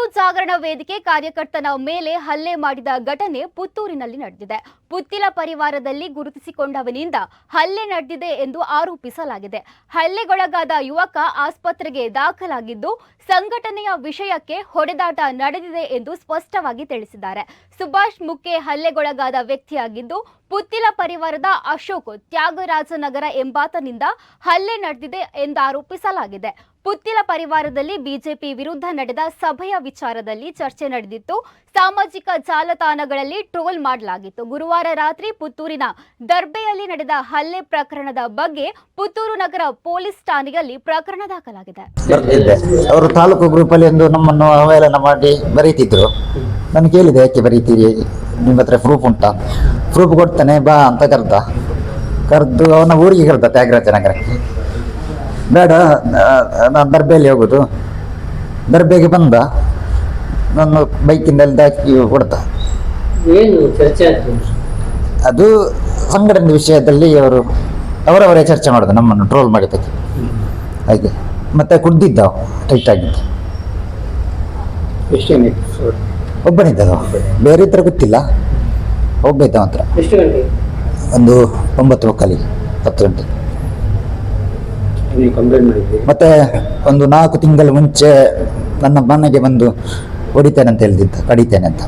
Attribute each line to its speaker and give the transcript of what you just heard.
Speaker 1: ಹಿಂದೂ ಜಾಗರಣ ವೇದಿಕೆ ಕಾರ್ಯಕರ್ತನ ಮೇಲೆ ಹಲ್ಲೆ ಮಾಡಿದ ಘಟನೆ ಪುತ್ತೂರಿನಲ್ಲಿ ನಡೆದಿದೆ. ಪುತ್ತಿಲ ಪರಿವಾರದಲ್ಲಿ ಗುರುತಿಸಿಕೊಂಡವನಿಂದ ಹಲ್ಲೆ ನಡೆದಿದೆ ಎಂದು ಆರೋಪಿಸಲಾಗಿದೆ. ಹಲ್ಲೆಗೊಳಗಾದ ಯುವಕ ಆಸ್ಪತ್ರೆಗೆ ದಾಖಲಾಗಿದ್ದು, ಸಂಘಟನೆಯ ವಿಷಯಕ್ಕೆ ಹೊಡೆದಾಟ ನಡೆದಿದೆ ಎಂದು ಸ್ಪಷ್ಟವಾಗಿ ತಿಳಿಸಿದ್ದಾರೆ. ಸುಭಾಷ್ ಮುಕ್ಕೆ ಹಲ್ಲೆಗೊಳಗಾದ ವ್ಯಕ್ತಿಯಾಗಿದ್ದು ಪುತ್ತಿಲ ಪರಿವಾರದ ಅಶೋಕ್ ತ್ಯಾಗರಾಜನಗರ ಎಂಬಾತನಿಂದ ಹಲ್ಲೆ ನಡೆದಿದೆ ಎಂದಾರೋಪಿಸಲಾಗಿದೆ ಪುತ್ತಿಲ ಪರಿವಾರದಲ್ಲಿ ಬಿಜೆಪಿ ವಿರುದ್ಧ ನಡೆದ ಸಭೆಯ ವಿಚಾರದಲ್ಲಿ ಚರ್ಚೆ ನಡೆದಿತ್ತು. ಸಾಮಾಜಿಕ ಜಾಲತಾಣಗಳಲ್ಲಿ ಟ್ರೋಲ್ ಮಾಡಲಾಗಿತ್ತು. ಗುರುವಾರ ರಾತ್ರಿ ಪುತ್ತೂರಿನ ದರ್ಬೆಯಲ್ಲಿ ನಡೆದ ಹಲ್ಲೆ ಪ್ರಕರಣದ ಬಗ್ಗೆ ಪುತ್ತೂರು ನಗರ ಪೊಲೀಸ್ ಠಾಣೆಯಲ್ಲಿ ಪ್ರಕರಣ ದಾಖಲಾಗಿದೆ.
Speaker 2: ಅವರು ತಾಲೂಕು ಗ್ರೂಪಲ್ಲಿ ಎಂದು ನಮ್ಮನ್ನು ಅವಹೇಳನ ಮಾಡಿ ಬರೀತಿದ್ರು. ನಾನು ಕೇಳಿದೆ, ಯಾಕೆ ಬರೀತೀರಿ? ನಿಮ್ಮ ಹತ್ರ ಪ್ರೂಫ್ ಉಂಟಾ? ಪ್ರೂಫ್ ಕೊಡ್ತಾನೆ ಬಾ ಅಂತ ಕರೆದ. ಕರೆದು ಅವನ ಊರಿಗೆ ಕರೆದ ತ್ಯಾಗರಾಜ ನಗರಕ್ಕೆ ಬೇಡ ನಾನು ದರ್ಬೆಯಲ್ಲಿ ಹೋಗೋದು. ದರ್ಬೆಗೆ ಬಂದ. ನನ್ನ ಬೈಕಿಂದ ದಾಕಿ ಕೊಡ್ತ. ಅದು ಸಂಘಟನೆ ವಿಷಯದಲ್ಲಿ ಅವರು ಅವರವರೇ ಚರ್ಚೆ ಮಾಡೋದು ನಮ್ಮನ್ನು ಟ್ರೋಲ್ ಮಾಡಿದ್ದಕ್ಕೆ. ಹಾಗೆ. ಮತ್ತೆ ಕುಡ್ದಿದ್ದ ಟೈಟ್ ಆಗಿದ್ದ. ಒಬ್ಬನಿದ್ದ ಬೇರೆ ಇದ್ರೆ ಗೊತ್ತಿಲ್ಲ.
Speaker 3: ಎಷ್ಟು ಗಂಟೆ
Speaker 2: ಒಂದು ಒಂಬತ್ತು ಮುಕ್ಕಾಲಿಗೆ ಹತ್ತು ಗಂಟೆ.
Speaker 3: ನೀವು ಕಂಪ್ಲೇಂಟ್ ಮಾಡಿದ್ರಿ.
Speaker 2: ಮತ್ತೆ ಒಂದು ನಾಲ್ಕು ತಿಂಗಳ ಮುಂಚೆ ನನ್ನ ಮನೆಗೆ ಬಂದು ಹೊಡಿತೇನೆ ಅಂತ ಹೇಳ್ತಿದ್ದ ಕಡಿತೇನೆ ಅಂತ.